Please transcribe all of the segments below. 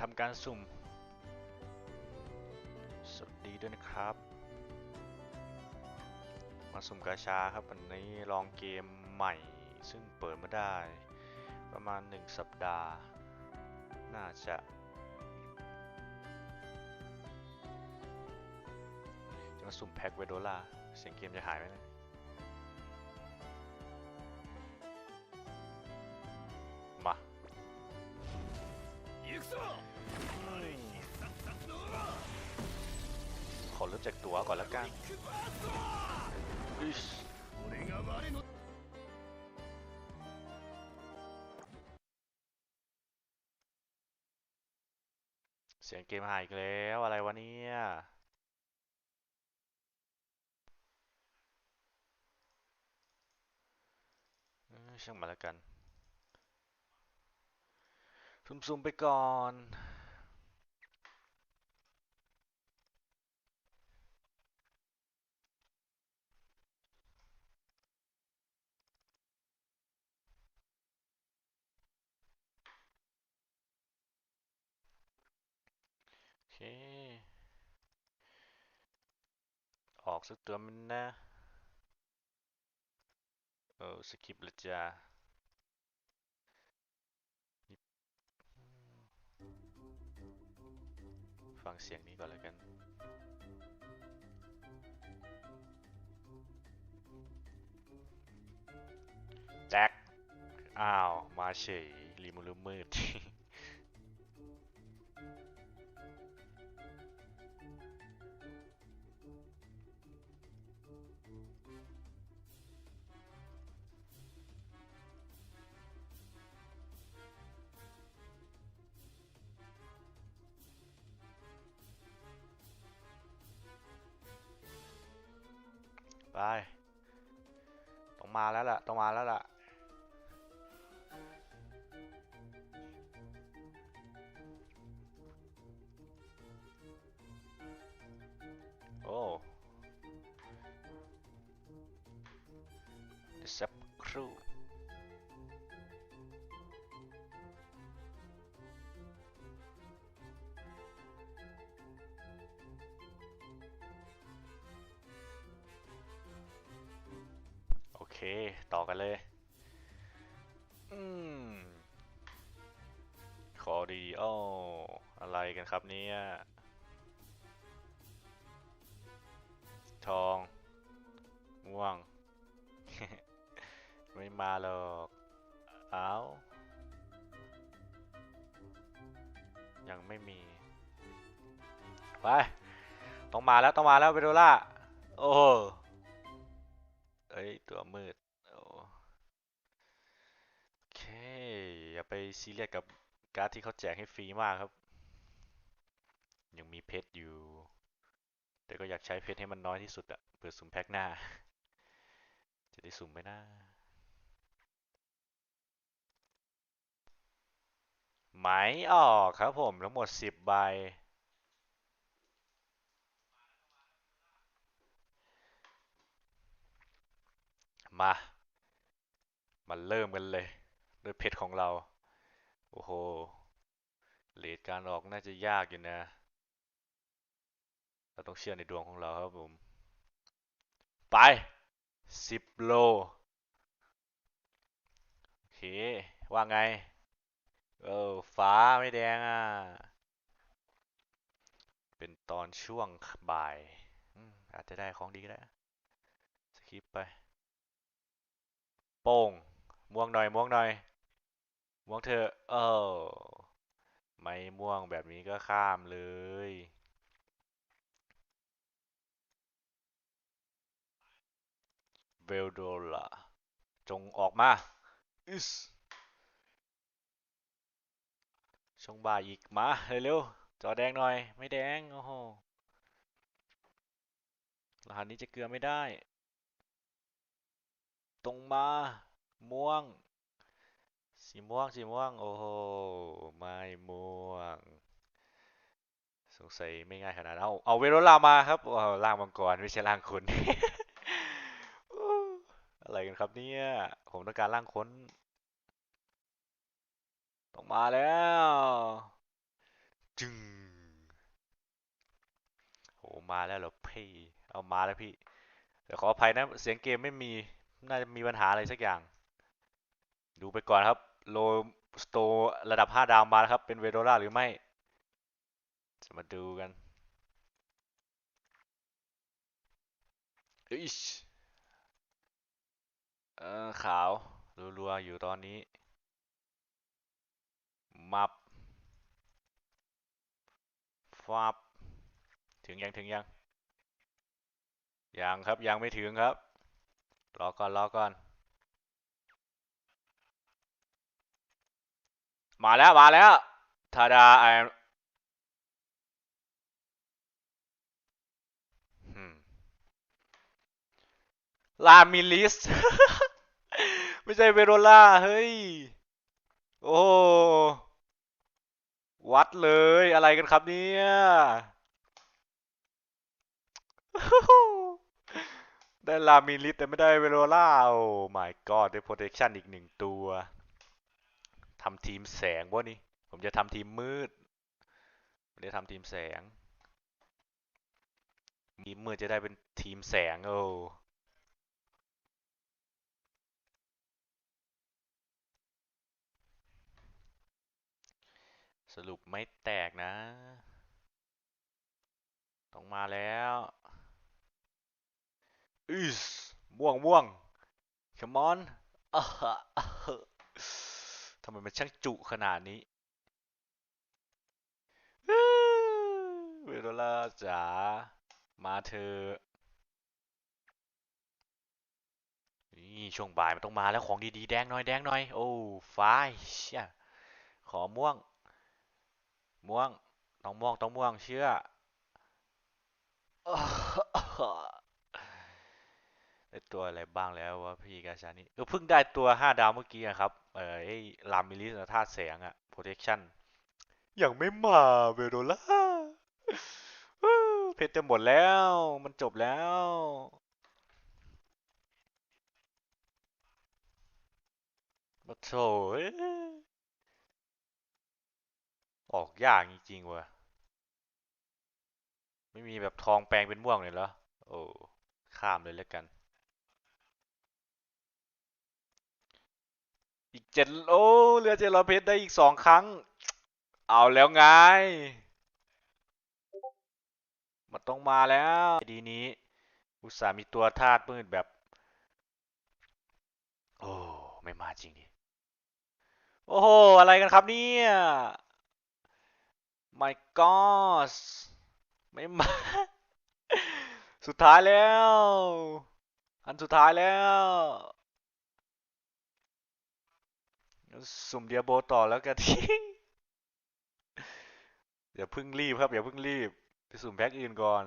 ทำการสุ่ม สวัสดีด้วยนะครับ มาสุ่มกาชาครับวันนี้ลองเกมใหม่ ซึ่งเปิดมาได้ ประมาณ 1 สัปดาห์ น่าจะจะมาสุ่มแพ็กเวโดล่าเสียงเกมจะหายไหมเนะ ขอเริ่มจากตัวก่อนแล้วกันเสียงเกมหายอีกแล้วอะไรวะเนี่ยช่างมาแล้วกัน ซุ่มๆไปก่อน โอเค ออกสักตัวมันนะ เออสกิปละจ้า ฟังเสียงนี้ก่อนแล้วกันแจ็คอ้าว มาเฉยรีมูลืมมืด ไปต้องมาแล้วล่ะต้องมาแล้วล่ะโอ้เดี๋ย ต่อกันเลย อืม ขอดีโอ้อะไรกันครับเนี่ยทอง ม่วง ไม่มาหรอกเอ้ายังไม่มี ไป ต้องมาแล้วต้องมาแล้วเวโดล่า โอ้เอ้ย ตัวมืด โอ้โอเค อย่า ไปซีเรียสกับการ์ดที่เขาแจกให้ฟรีมากครับ ยังมีเพชรอยู่ แต่ก็อยากใช้เพชรให้มันน้อยที่สุดอะเพื่อสุ่มแพ็คหน้า จะได้สุ่มไปหน้าไหมออกครับผม ทั้งหมด 10 ใบ มา มาเริ่มกันเลย ด้วยเพชรของเรา โอ้โหเลทการออกน่าจะยากอยู่นะ เราต้องเชื่อในดวงของเราครับผม ไป10โล โอเค ว่าไง เออฟ้าไม่แดงอะ เป็นตอนช่วงบ่ายอาจจะได้ของดีก็ได้สคิปไป โป้งม่วงหน่อยม่วงหน่อย ม่วงเธอ เออ ไม่ม่วงแบบนี้ก็ข้ามเลย เวลโดล่าจงออกมา อิส ชงบ่ายอีกมา เร็วๆ จอแดงหน่อย ไม่แดง โอ้โหรหัสนี้จะเกลือไม่ได้ ตรงมา ม่วง สีม่วงสีม่วง โอ้โห ไม่ม่วง สงสัยไม่ง่ายขนาดนั้นเอาเอาเวโรลามาครับเอาล่างมังกรไม่ใช่ล่างคนอะไรกันครับเนี่ย ผมต้องการล่างค้นต้องมาแล้วจึงโหมาแล้วเหรอพี่ เอามาแล้วพี่แต่ขออภัยนะ เสียงเกมไม่มี น่าจะมีปัญหาอะไรสักอย่าง ดูไปก่อนครับ โลสโตระดับ 5 ดาวมาแล้วครับ เป็นเวโดล่าหรือไม่ จะมาดูกันอิชเออขาวรัวๆอยู่ตอนนี้ มับฟับถึงยังถึงยังยังครับยังไม่ถึงครับ รอก่อนรอก่อน มาแล้ว มาแล้วทาดาไอลามิลิส ไม่ใช่เวโรล่า เฮ้ย โอ้วัดเลยอะไรกันครับเนี่ยได้ลามิลิสแต่ไม่ได้เวโรล่า โอ้ my god ได้ protection อีกหนึ่งตัว ทำทีมแสงวะนี่ ผมจะทำทีมมืดไม่ได้ทำทีมแสง ทีมมืดจะได้เป็นทีมแสงโอ้สรุปไม่แตกนะ ต้องมาแล้วอืสม่วงม่วง come on อะ ทำไมมันช่างจุขนาดนี้เวโรล่าจ๋ามาเธอนี่ช่วงบ่ายมันต้องมาแล้วของดีๆ แดงหน่อยแดงหน่อย โอ้ฟ้ายเชี่ยขอม่วง ม่วง ต้องม่วง ต้องม่วงเชื่อ ได้ตัวอะไรบ้างแล้ววะพี่กาชานี่เออเพิ่งได้ตัวห้าดาวเมื่อกี้อะครับ เออไอ้ลามิลิสธาตุแสงอะ protection ยังไม่มาเวโรล่าเพชรจะหมดแล้ว มันจบแล้วมาโถเอ้ยออกยากจริงๆเว่ะไม่มีแบบทองแปลงเป็นม่วงเลยเหรอ โอ้ ข้ามเลยแล้วกัน อีกเจ็ดโอ้เหลือเจ็ดร้อยเพชรได้อีกสองครั้ง เอาแล้วไง มันต้องมาแล้วดีนี้ อุตส่าห์มีตัวธาตุมืดแบบ โอ้ไม่มาจริงดิโอ้โห อะไรกันครับเนี่ย my god ไม่มา สุดท้ายแล้ว อันสุดท้ายแล้ว สุ่มเดียโบต่อแล้วกันที่อย่าเพิ่งรีบครับอย่าเพิ่งรีบ ไปสุ่มแพ็กอื่นก่อน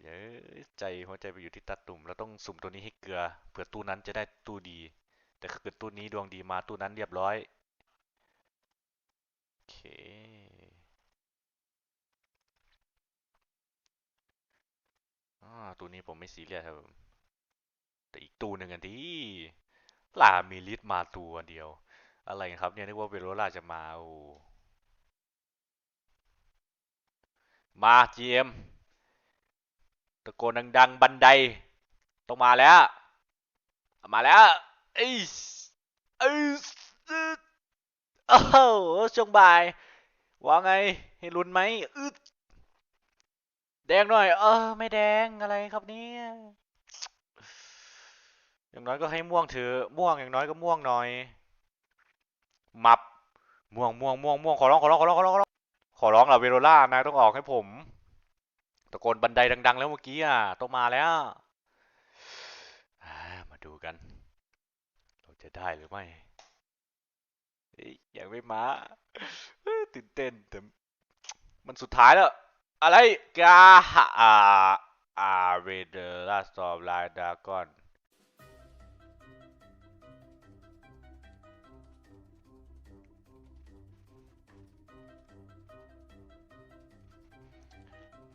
เย้ใจหัวใจไปอยู่ที่ตัดตุ่มเราต้องสุ่มตัวนี้ให้เกลือเผื่อตู้นั้นจะได้ตู้ดี แต่เกิดตู้นี้ดวงดีมาตู้นั้นเรียบร้อยโอเค อ่า ตัวนี้ผมไม่ซีเรียสครับแต่อีกตัวหนึ่งอันที่ลามิลิสมาตัวเดียว อะไรครับเนี่ยนึกว่าเวโรล่าจะมาโอ้มา GM ตะโกนดังๆ บันไดต้องมาแล้ว มาแล้วเอ้ยเอ้ยโอ้โหช่วงบ่ายว่าไงให้ลุ้นไหมอึด แดงหน่อย เออ ไม่แดงอะไรครับเนี่ยอย่างน้อยก็ให้ม่วงเถอม่วงอย่างน้อยก็ม่วงหน่อย มับม่วงม่วงม่วงม่วงขอร้องขอร้องขอร้องขอร้องขอร้องขอร้องล่ะเวโรล่านายต้องออกให้ผม ตะโกนบันไดดัง ๆ แล้วเมื่อกี้อะต้องมาแล้วมาดูกัน เราจะได้หรือไม่อยยังไม่มาตื่นเต้นแต่มันสุดท้ายแล้ว อะไรกาอาอาเวเดอร์ลาสอบไลน์ดากอน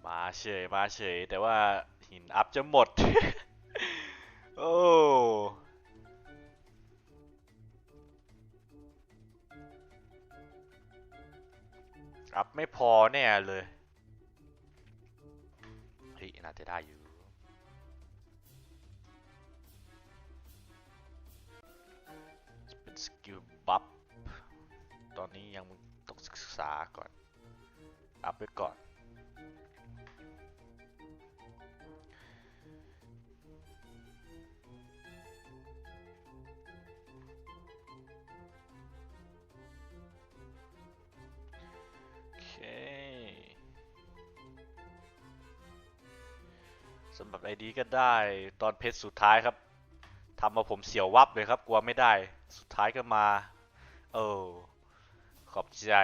มาเฉยมาเฉยแต่ว่าหินอัพจะหมด โอ้อัพไม่พอแน่เลย ได้อยู่เป็นสกิลบัฟตอนนี้ยังต้องศึกษาก่อน อัพไว้ก่อน สำหรับไอดีก็ได้ตอนเพชรสุดท้ายครับทำมาผมเสียววับเลยครับ กลัวไม่ได้ สุดท้ายก็มา เออ ขอบใจ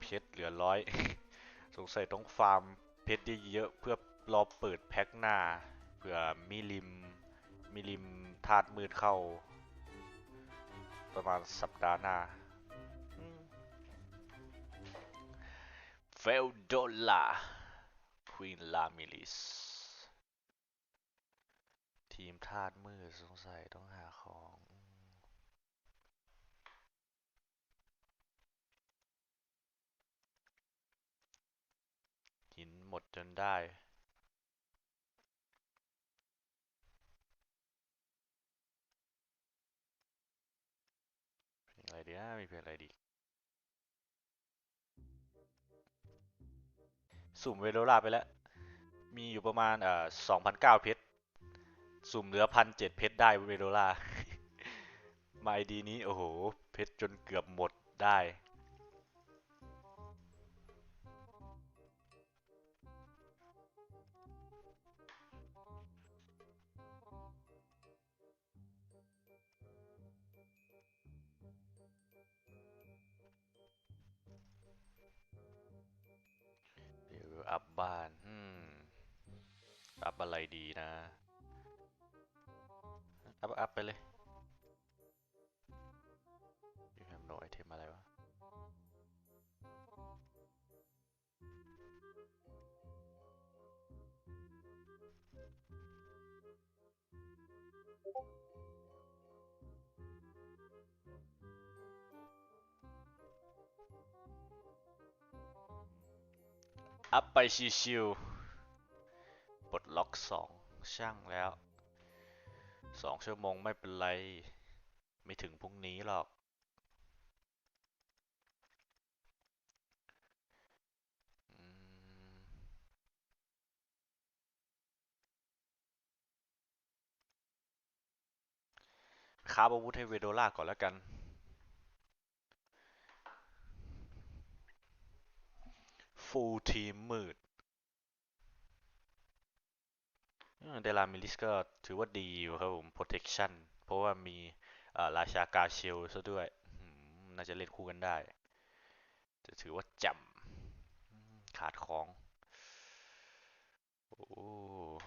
เพชรเหลือร้อย สงสัยต้องฟาร์มเพชรเยอะๆเพื่อรอเปิดแพ็คหน้า เผื่อมิลิม มิลิมธาตุมืดเข้า ประมาณสัปดาห์หน้า เฟลโดล่าควีนลามิลิสทีมธาตุมืดสงสัยต้องหาของหินหมดจนได้เพลงอะไรดีนะมีเพลงอะไรดี สุ่มเวโรลาไปแล้ว มีอยู่ประมาณเอ่อสองพันเก้าเพชร สุ่มเหลือพันเจ็ดเพชรได้เวโรลามาไอดีนี้ โอ้โห เพชรจนเกือบหมดได้ อัพบ้านอืมอัพอะไรดีนะ อัพอัพไปเลย you have no item อะไรวะ อัพไปชิวๆปลดล็อกสองช่างแล้วสองชั่วโมงไม่เป็นไร ไม่ถึงพรุ่งนี้หรอกอืมคาบอาวุธให้เวโดล่าก่อนแล้วกัน ฟูลทีมมืดเดลามิลิสก็ถือว่าดีอยู่ครับผม protection เพราะว่ามีราชากาเชลซะด้วย น่าจะเล่นคู่กันได้ จะถือว่าจำขาดของ โอ้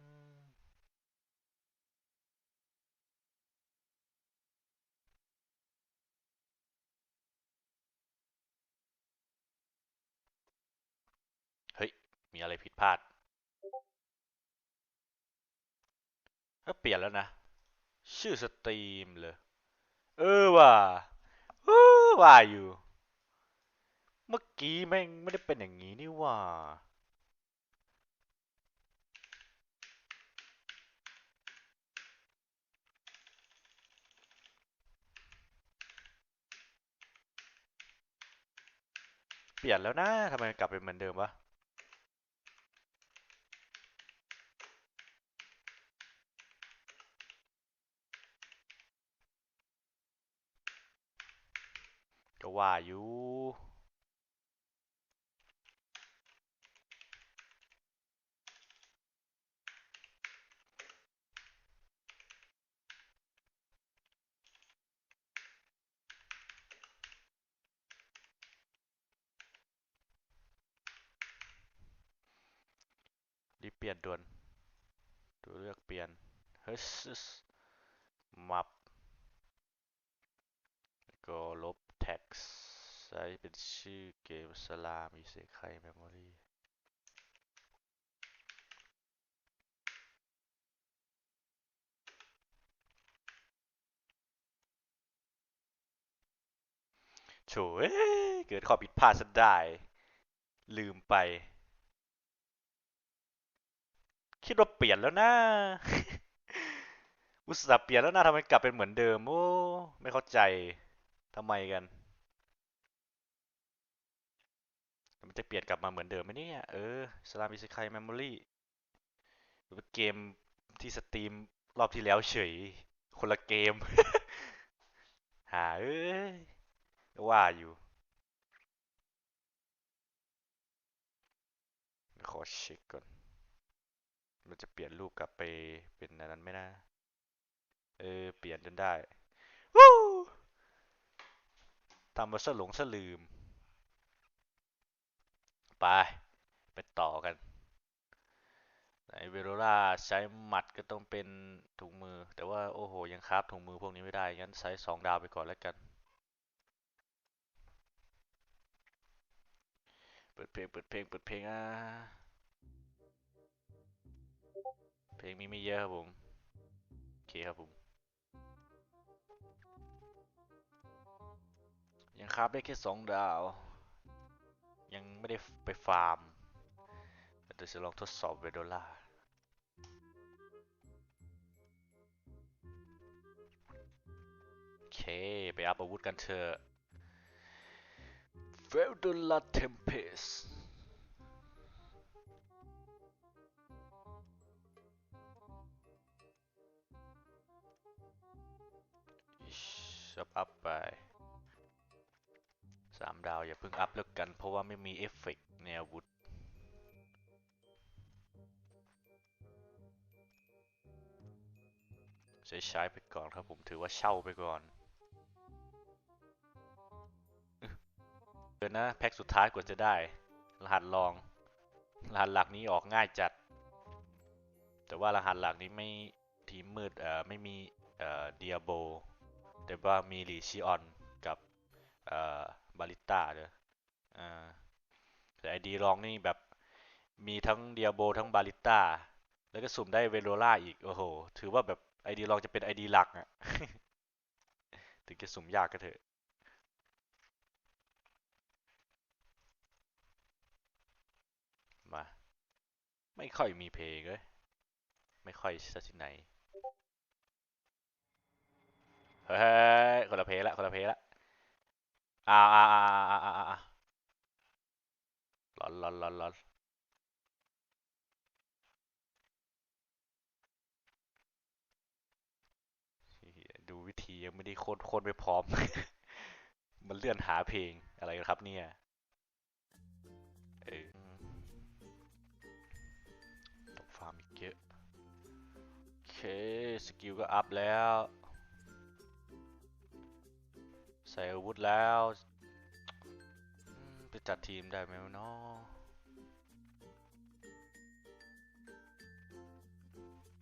มเฮ้ย มี อะไรผิดพลาดเอ้ยเปลี่ยนแล้วนะ ชื่อสตรีมเลย เออว่ะเออว่าอยู่ เมื่อกี้แม่งไม่ได้เป็นอย่างนี้นี่ว่าเปลี่ยนแล้วนะทำไมกลับเป็นเหมือนเดิมวะ ก็ว่าอยู่รีบเปลี่ยนด่วนตัวเลือกเปลี่ยนเฮ้ยมับแล้วก็ลบ ไซส์เป็นชื่อเกมสลามีเสกไข่เมมโมรีโฉยเกิดข้อผิดพลาดซะได้ ลืมไป คิดว่าเปลี่ยนแล้วนะ อุตส่าห์เปลี่ยนแล้วนะทำไมกลับเป็นเหมือนเดิม โอ้ ไม่เข้าใจทำไมกัน มันจะเปลี่ยนกลับมาเหมือนเดิมไหมเนี่ย เออสลามิสไคเมมโมรี่เป็นเกมที่สตรีมรอบที่แล้วเฉย คนละเกม หาเอ้ยว่าอยู่ ขอเช็คก่อนเราจะเปลี่ยนรูปกลับไปเป็นอันนั้นไหมนะเออ เปลี่ยนจนได้ วู้ทำมาซะหลงซะลืม ไปไปต่อกันในเวโรล่าใช้หมัดก็ต้องเป็นถุงมือ แต่ว่าโอ้โห ยังคราฟถุงมือพวกนี้ไม่ได้ งั้นใช้สองดาวไปก่อนแล้วกัน เปิดเพลง เปิดเพลง เปิดเพลงอะ เพลงมีไม่เยอะครับผม โอเคครับผม ยังคราฟได้แค่สองดาว ยังไม่ได้ไปฟาร์มเดี๋ยวจะลองทดสอบเวโดล่าโอเค ไปอัพอาวุธกันเถอะเวโดล่าเทมเพสอัพอัพไป สามดาวอย่าเพิ่งอัพแล้วกันเพราะว่าไม่มีเอฟเฟกต์ในอาวุธใช้ใช้ไปก่อนครับผมถือว่าเช่าไปก่อนเดี๋ยวนะแพ็คสุดท้ายกว่าจะได้ รหัสลอง รหัสหลักนี้ออกง่ายจัด แต่ว่ารหัสหลักนี้ไม่ทีมมืดเอ่อไม่มีเอ่อเดียโบแต่ว่ามีลีชิออนกับเอ่อ บาลิต้าเด้ออ่าแต่ไอดีลองนี่แบบมีทั้งเดียโบทั้งบาลิต้าแล้วก็สุ่มได้เวโรล่าอีก โอ้โห ถือว่าแบบไอดีลองจะเป็นไอดีหลักอะถึงจะสุ่มยากก็เถอะมา ไม่ค่อยมีเพลงเลยไม่ค่อยสักที่ไหน เฮ้ยคนละเพลงละคนละเพลงละ อ่าอ่าอ่าอ่าอ่าอ่าร้อนร้อนร้อนร้อนดูวิธียังไม่ได้โคตรโคตรไม่พร้อม มันเลื่อนหาเพลงอะไรครับเนี่ยเออต้องฟาร์มอีกเยอะ โอเค สกิลก็อัพแล้ว ใส่อาวุธแล้ว ไปจัดทีมได้ไหมเนาะ